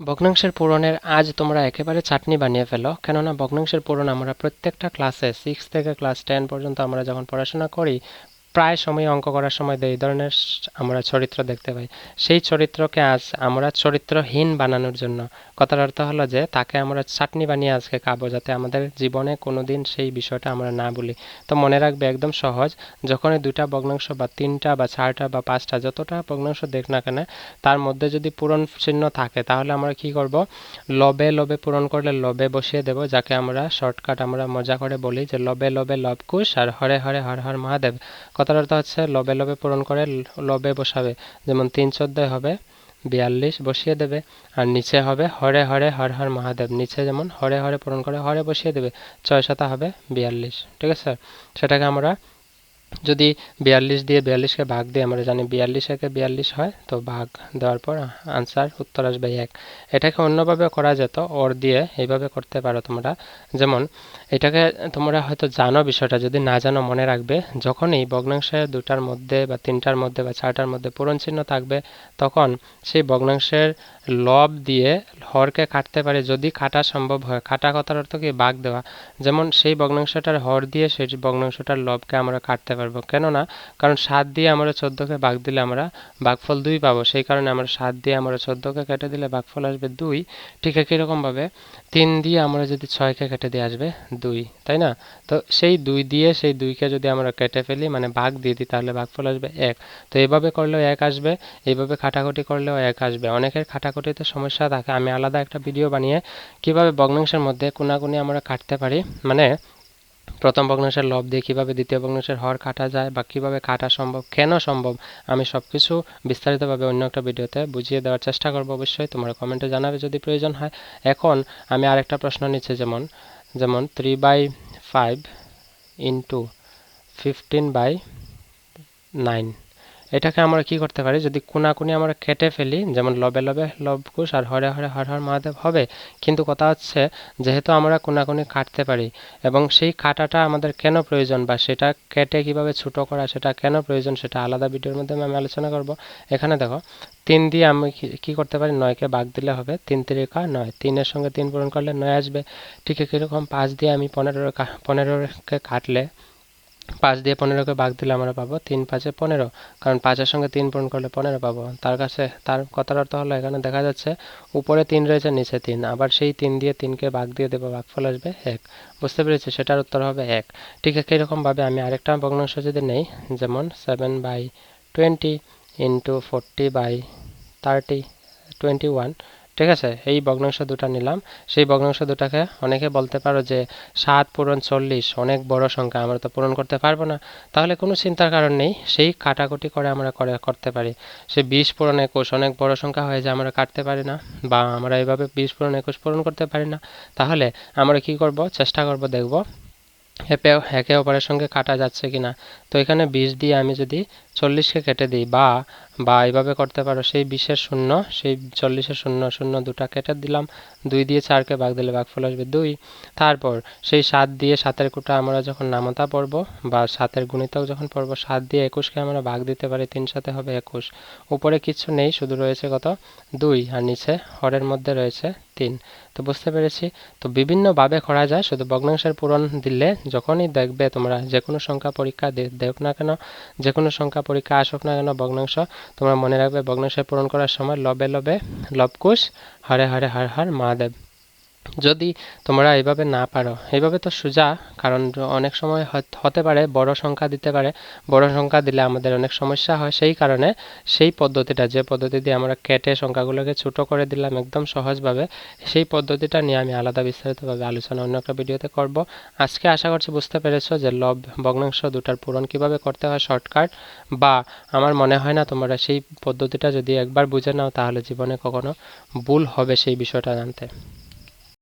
ভগ্নাংশের পূরণের আজ তোমরা একেবারে চাটনি বানিয়ে ফেলো। কেননা ভগ্নাংশের পূরণ আমরা প্রত্যেকটা ক্লাসে সিক্স থেকে ক্লাস টেন পর্যন্ত আমরা যখন পড়াশোনা করি প্রায় সময় অঙ্ক করার সময় এই ধরনের আমরা চরিত্র দেখতে পাই। সেই চরিত্রকে আজ আমরা চরিত্রহীন বানানোর জন্য। কথার অর্থ হলো যে, তাকে আমরা চাটনি বানিয়ে আজকে খাব যাতে আমাদের জীবনে কোনোদিন সেই বিষয়টা আমরা না বলি। তো মনে রাখবে একদম সহজ, যখনই দুটা ভগ্নাংশ বা তিনটা বা চারটা বা পাঁচটা যতটা ভগ্নাংশ দেখ না কেন, তার মধ্যে যদি পূরণ চিহ্ন থাকে, তাহলে আমরা কি করব? লবে লবে পূরণ করলে লবে বসিয়ে দেব, যাকে আমরা শর্টকাট আমরা মজা করে বলি যে, লবে লবে লবকুশ আর হরে হরে হর হর মহাদেব। কথার হচ্ছে, লবে লবে পূরণ করে লবে বসাবে। যেমন তিন চোদ্দোয় হবে, বিয়াল্লিশ বসিয়ে দেবে, আর নিচে হবে, হরে হরে হর হর মহাদেব। নিচে যেমন হরে হরে পূরণ করে হরে বসিয়ে দেবে, ছয় শতা হবে বিয়াল্লিশ। ঠিক আছে? সেটাকে আমরা যদি বিয়াল্লিশ দিয়ে বিয়াল্লিশকে ভাগ দিয়ে আমরা জানি বিয়াল্লিশ একে বিয়াল্লিশ হয়, তো ভাগ দেওয়ার পর আনসার উত্তর আসবে এক। এটাকে অন্যভাবে করা যেত ওর দিয়ে এইভাবে করতে পারো তোমরা। যেমন, এটাকে তোমরা হয়তো জানো বিষয়টা, যদি না জানো মনে রাখবে, যখনই ভগ্নাংশের দুটার মধ্যে বা তিনটার মধ্যে বা চারটার মধ্যে পূরণ চিহ্ন থাকবে, তখন সেই ভগ্নাংশের লব দিয়ে হরকে কাটতে পারে, যদি কাটা সম্ভব হয়। কাটা কথার অর্থ কি? ভাগ দেওয়া। যেমন সেই ভগ্নাংশটার হর দিয়ে সেই ভগ্নাংশটার লবকে আমরা কাটতে পারব। কেননা, কারণ সাত দিয়ে আমরা চোদ্দোকে ভাগ দিলে আমরা ভাগফল দুই পাবো। সেই কারণে আমরা সাত দিয়ে আমরা চোদ্দোকে কেটে দিলে ভাগফল আসবে দুই। ঠিক একই রকমভাবে তিন দিয়ে আমরা যদি ছয়কে কেটে দিয়ে আসবে দুই, তাই না? তো সেই দুই দিয়ে সেই দুইকে যদি আমরা কেটে ফেলি মানে ভাগ দিয়ে দিই, তাহলে ভাগফল আসবে এক। তো এইভাবে করলেও এক আসবে, এইভাবে কাটাকুটি করলেও এক আসবে। অনেকের কাটাকুটিতে সমস্যা থাকে। আমি আলাদা একটা ভিডিও বানিয়ে কীভাবে ভগ্নাংশের মধ্যে কোনাকুনি আমরা কাটতে পারি মানে প্রথম ভগ্নাংশের লব দিয়ে কীভাবে দ্বিতীয় ভগ্নাংশের হর কাটা যায় বা কীভাবে কাটা সম্ভব, কেন সম্ভব, আমি সব কিছু বিস্তারিতভাবে অন্য একটা ভিডিওতে বুঝিয়ে দেওয়ার চেষ্টা করব অবশ্যই। তোমরা কমেন্টে জানাবে যদি প্রয়োজন হয়। এখন আমি আরেকটা প্রশ্ন নিচ্ছি, যেমন যেমন three by five into fifteen by nine এটাকে আমরা কি করতে পারি? যদি কোনাকুনি আমরা কেটে ফেলি, যেমন লবে লবে লবকুশ আর হরে হরে হর হর মহাদেব হবে, কিন্তু কথা হচ্ছে যেহেতু আমরা কোনাকুনি কাটতে পারি এবং সেই কাটাটা আমাদের কেন প্রয়োজন বা সেটা কেটে কীভাবে ছোটো করা, সেটা কেন প্রয়োজন সেটা আলাদা ভিডিওর মাধ্যমে আমি আলোচনা করব। এখানে দেখো, তিন দিয়ে আমি কি- করতে পারি? নয়কে ভাগ দিলে হবে, তিন তিরিকা নয়, তিনের সঙ্গে তিন পূরণ করলে নয় আসবে। ঠিক কীরকম পাঁচ দিয়ে আমি পনেরো পনেরোকে কাটলে পাঁচ দিয়ে পনেরোকে ভাগ দিলে আমরা পাবো তিন পাঁচে পনেরো। কারণ পাঁচের সঙ্গে তিন পূরণ করলে পনেরো পাবো। তার কাছে, তার কথার অর্থ হলো এখানে দেখা যাচ্ছে উপরে তিন রয়েছে, নিচে তিন। আবার সেই তিন দিয়ে তিনকে ভাগ দিয়ে দেবো, ভাগফল আসবে এক। বুঝতে পেরেছি? সেটার উত্তর হবে এক। ঠিক একই রকমভাবে আমি আরেকটা ভগ্নাংশ যদি নেই, যেমন seven by twenty into forty by thirty twenty one ঠিক আছে? এই ভগ্নাংশ দুটা নিলাম। সেই ভগ্নাংশ দুটাকে অনেকে বলতে পারো যে সাত পূরণ চল্লিশ, অনেক বড় সংখ্যা, আমরা তো পূরণ করতে পারব না। তাহলে কোনো চিন্তার কারণ নেই, সেই কাটাকুটি করে আমরা করে, করতে পারি। সে বিশ পূরণ একুশ, অনেক বড় সংখ্যা হয়ে যায়, আমরা কাটতে পারি না, বা আমরা এইভাবে বিশ পূরণ একুশ পূরণ করতে পারি না। তাহলে আমরা কি করব? চেষ্টা করব দেখব এপে একে অপরের সঙ্গে কাটা যাচ্ছে কিনা? তো এখানে বিশ দিয়ে আমি যদি চল্লিশকে কেটে দিই, বা বা এইভাবে করতে পারো, সেই বিশের শূন্য, সেই চল্লিশের শূন্য শূন্য দুটা কেটে দিলাম, দুই দিয়ে চারকে ভাগ দিলে ভাগফল আসবে দুই। তারপর সেই সাত দিয়ে সাতের কোটা আমরা যখন নামতা পড়ব, বা সাতের গুণিতক যখন পড়ব, সাত দিয়ে একুশকে আমরা ভাগ দিতে পারি, তিন সাথে হবে একুশ। উপরে কিছু নেই, শুধু রয়েছে কত? দুই, আর নিচে হরের মধ্যে রয়েছে তিন। তো বুঝতে পেরেছি। তো বিভিন্নভাবে করা যায়, শুধু ভগ্নাংশের পূরণ দিলে যখনই দেখবে তোমরা যে কোনো সংখ্যা পরীক্ষা দেখ না কেন যে কোনো সংখ্যা পরীক্ষা আসুক না কেন ভগ্নাংশ, তোমরা মনে রাখবে ভগ্নাংশের পূরণ করার সময় লবে লবে লবকুশ হরে হরে হর হর মহাদেব। যদি তোমরা এইভাবে না পারো, এইভাবে তো সোজা, কারণ অনেক সময় হত- পারে বড় সংখ্যা দিতে পারে, বড় সংখ্যা দিলে আমাদের অনেক সমস্যা হয়। সেই কারণে সেই পদ্ধতিটা, যে পদ্ধতি দিয়ে আমরা কেটে সংখ্যাগুলোকে ছোট করে দিলাম একদম সহজভাবে, সেই পদ্ধতিটা নিয়ে আমি আলাদা বিস্তারিতভাবে আলোচনা অন্য একটা ভিডিওতে করব। আজকে আশা করছি বুঝতে পেরেছ যে লব, ভগ্নাংশ দুটার পূরণ কীভাবে করতে হয়, শর্টকাট, বা আমার মনে হয় না তোমরা সেই পদ্ধতিটা যদি একবার বুঝে নাও, তাহলে জীবনে কখনো ভুল হবে সেই বিষয়টা জানতে।